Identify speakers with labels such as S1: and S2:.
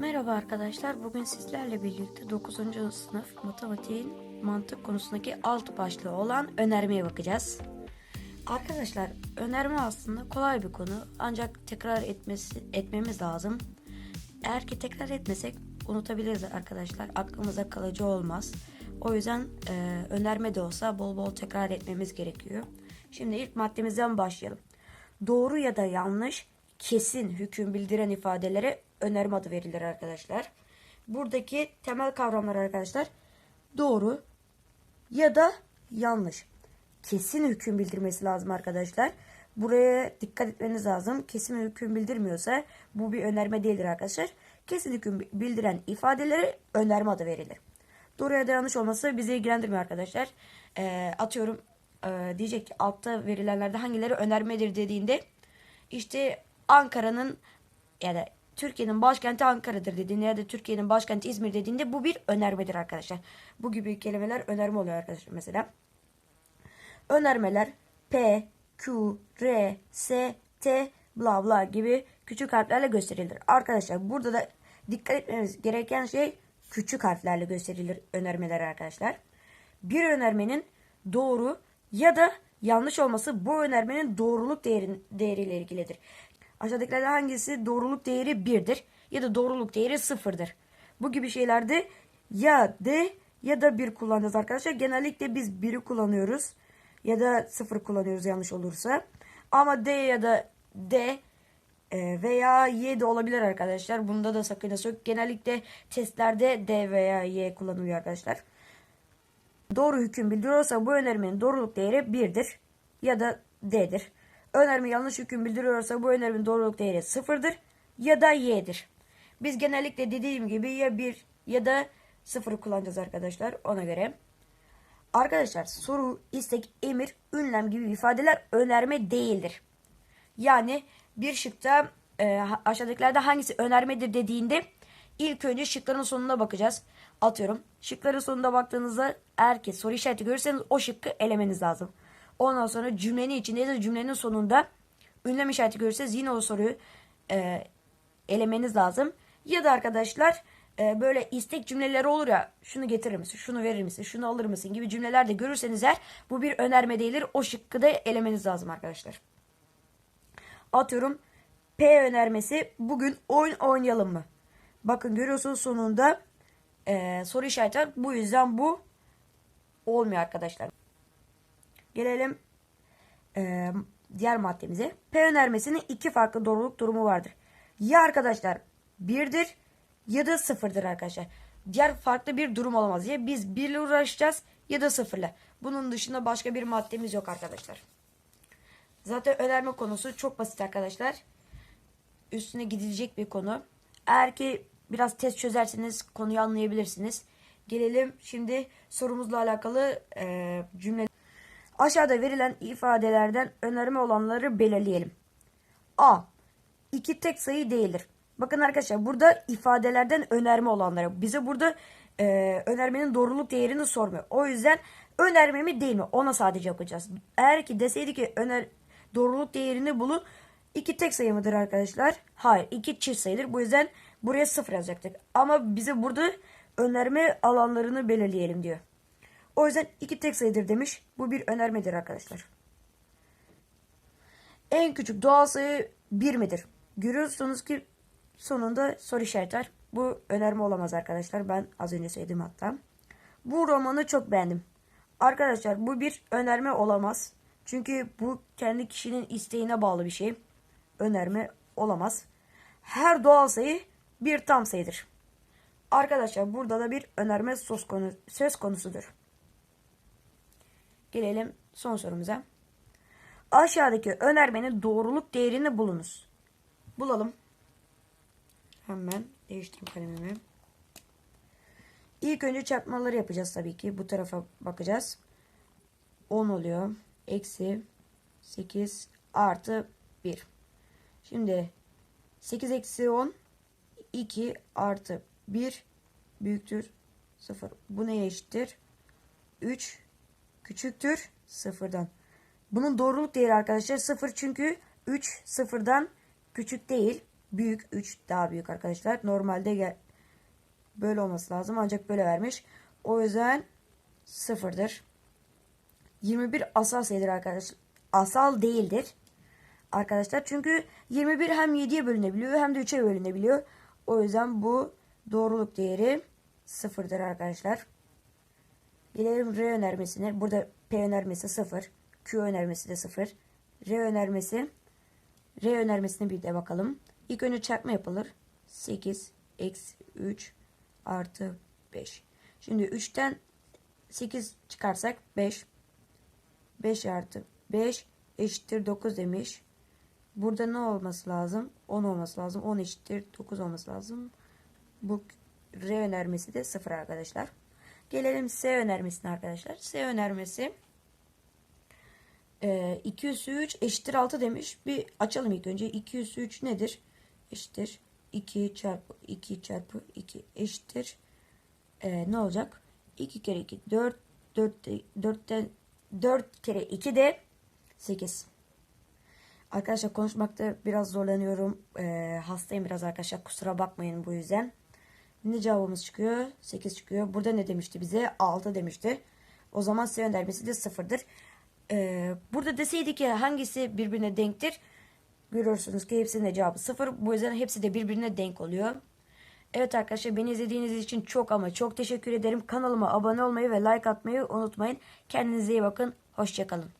S1: Merhaba arkadaşlar. Bugün sizlerle birlikte 9. sınıf matematiğin mantık konusundaki alt başlığı olan önermeye bakacağız. Arkadaşlar önerme aslında kolay bir konu ancak tekrar etmesi etmemiz lazım. Eğer ki tekrar etmesek unutabiliriz arkadaşlar. Aklımıza kalıcı olmaz. O yüzden e, önerme de olsa bol bol tekrar etmemiz gerekiyor. Şimdi ilk maddemizden başlayalım. Doğru ya da yanlış kesin hüküm bildiren ifadelere önerme adı verilir arkadaşlar. Buradaki temel kavramlar arkadaşlar doğru ya da yanlış. Kesin hüküm bildirmesi lazım arkadaşlar. Buraya dikkat etmeniz lazım. Kesin hüküm bildirmiyorsa bu bir önerme değildir arkadaşlar. Kesin hüküm bildiren ifadelere önerme adı verilir. Doğru ya da yanlış olması bizi ilgilendirmiyor arkadaşlar. Ee, atıyorum e, diyecek ki altta verilenlerde hangileri önermedir dediğinde işte Ankara'nın ya da Türkiye'nin başkenti Ankara'dır dediğinde ya da Türkiye'nin başkenti İzmir dediğinde bu bir önermedir arkadaşlar. Bu gibi kelimeler önerme oluyor arkadaşlar mesela. Önermeler P, Q, R, S, T, bla bla gibi küçük harflerle gösterilir. Arkadaşlar burada da dikkat etmemiz gereken şey küçük harflerle gösterilir önermeler arkadaşlar. Bir önermenin doğru ya da yanlış olması bu önermenin doğruluk değerin, değeriyle ilgilidir. Aşağıdakilerden hangisi doğruluk değeri 1'dir ya da doğruluk değeri 0'dır. Bu gibi şeylerde ya D ya da 1 kullanacağız arkadaşlar. Genellikle biz 1'i kullanıyoruz ya da 0 kullanıyoruz yanlış olursa. Ama D ya da D e, veya Y de olabilir arkadaşlar. Bunda da sakıncası yok. Genellikle testlerde D veya Y kullanılıyor arkadaşlar. Doğru hüküm bildiriyorsa bu önermenin doğruluk değeri 1'dir ya da D'dir. Önerme yanlış hüküm bildiriyorsa bu önermenin doğruluk değeri 0'dır ya da Y'dir. Biz genellikle dediğim gibi ya 1 ya da 0'ı kullanacağız arkadaşlar ona göre. Arkadaşlar soru, istek, emir, ünlem gibi ifadeler önerme değildir. Yani bir şıkta e, aşağıdakilerde hangisi önermedir dediğinde ilk önce şıkların sonuna bakacağız. Atıyorum şıkların sonuna baktığınızda eğer ki soru işareti görürseniz o şıkkı elemeniz lazım. Ondan sonra cümlenin içinde da cümlenin sonunda ünlem işareti görürseniz yine o soruyu e, elemeniz lazım. Ya da arkadaşlar e, böyle istek cümleleri olur ya şunu getirir misin, şunu verir misin, şunu alır mısın gibi cümleler de görürseniz eğer bu bir önerme değildir. O şıkkı da elemeniz lazım arkadaşlar. Atıyorum P önermesi bugün oyun oynayalım mı? Bakın görüyorsunuz sonunda e, soru işareti var. Bu yüzden bu olmuyor arkadaşlar. Gelelim e, diğer maddemize. P önermesinin iki farklı doğruluk durumu vardır. Ya arkadaşlar birdir ya da sıfırdır arkadaşlar. Diğer farklı bir durum olamaz. Ya biz birle uğraşacağız ya da sıfırla. Bunun dışında başka bir maddemiz yok arkadaşlar. Zaten önerme konusu çok basit arkadaşlar. Üstüne gidilecek bir konu. Eğer ki biraz test çözerseniz konuyu anlayabilirsiniz. Gelelim şimdi sorumuzla alakalı e, cümle. Aşağıda verilen ifadelerden önerme olanları belirleyelim. A. İki tek sayı değildir. Bakın arkadaşlar burada ifadelerden önerme olanları. Bize burada e, önermenin doğruluk değerini sormuyor. O yüzden önerme mi değil mi? Ona sadece bakacağız. Eğer ki deseydi ki öner doğruluk değerini bulun. İki tek sayı mıdır arkadaşlar? Hayır. iki çift sayıdır. Bu yüzden buraya sıfır yazacaktık. Ama bize burada önerme alanlarını belirleyelim diyor. O yüzden iki tek sayıdır demiş. Bu bir önermedir arkadaşlar. En küçük doğal sayı 1 midir? Görüyorsunuz ki sonunda soru işareti var. Bu önerme olamaz arkadaşlar. Ben az önce söyledim hatta. Bu romanı çok beğendim. Arkadaşlar bu bir önerme olamaz. Çünkü bu kendi kişinin isteğine bağlı bir şey. Önerme olamaz. Her doğal sayı bir tam sayıdır. Arkadaşlar burada da bir önerme söz konusudur. Gelelim son sorumuza. Aşağıdaki önermenin doğruluk değerini bulunuz. Bulalım. Hemen değiştireyim kalemimi. İlk önce çarpmaları yapacağız tabii ki. Bu tarafa bakacağız. 10 oluyor. Eksi 8 artı 1. Şimdi 8 eksi 10 2 artı 1 büyüktür 0. Bu neye eşittir? 3 küçüktür 0'dan. Bunun doğruluk değeri arkadaşlar 0 çünkü 3 0'dan küçük değil. büyük. 3 daha büyük arkadaşlar. Normalde böyle olması lazım ancak böyle vermiş. O yüzden sıfırdır. 21 asal sayıdır arkadaşlar. Asal değildir. Arkadaşlar çünkü 21 hem 7'ye bölünebiliyor hem de 3'e bölünebiliyor. O yüzden bu doğruluk değeri sıfırdır arkadaşlar. Gelelim R önermesine. Burada P önermesi 0. Q önermesi de 0. R önermesi. R önermesine bir de bakalım. İlk önce çarpma yapılır. 8 eksi 3 artı 5. Şimdi 3'ten 8 çıkarsak 5. 5 artı 5 eşittir 9 demiş. Burada ne olması lazım? 10 olması lazım. 10 eşittir 9 olması lazım. Bu R önermesi de 0 arkadaşlar. Gelelim S önermesine arkadaşlar. S önermesi e, 2 üssü 3 eşittir 6 demiş. Bir açalım ilk önce. 2 üssü 3 nedir? Eşittir 2 çarpı 2 çarpı 2 eşittir. E, ne olacak? 2 kere 2 4 4 4'ten 4 kere 2 de 8. Arkadaşlar konuşmakta biraz zorlanıyorum. E, hastayım biraz arkadaşlar. Kusura bakmayın bu yüzden. Ne cevabımız çıkıyor? 8 çıkıyor. Burada ne demişti bize? 6 demişti. O zaman S önermesi de 0'dır. Ee, burada deseydi ki hangisi birbirine denktir? Görüyorsunuz ki hepsinin de cevabı 0. Bu yüzden hepsi de birbirine denk oluyor. Evet arkadaşlar beni izlediğiniz için çok ama çok teşekkür ederim. Kanalıma abone olmayı ve like atmayı unutmayın. Kendinize iyi bakın. Hoşçakalın.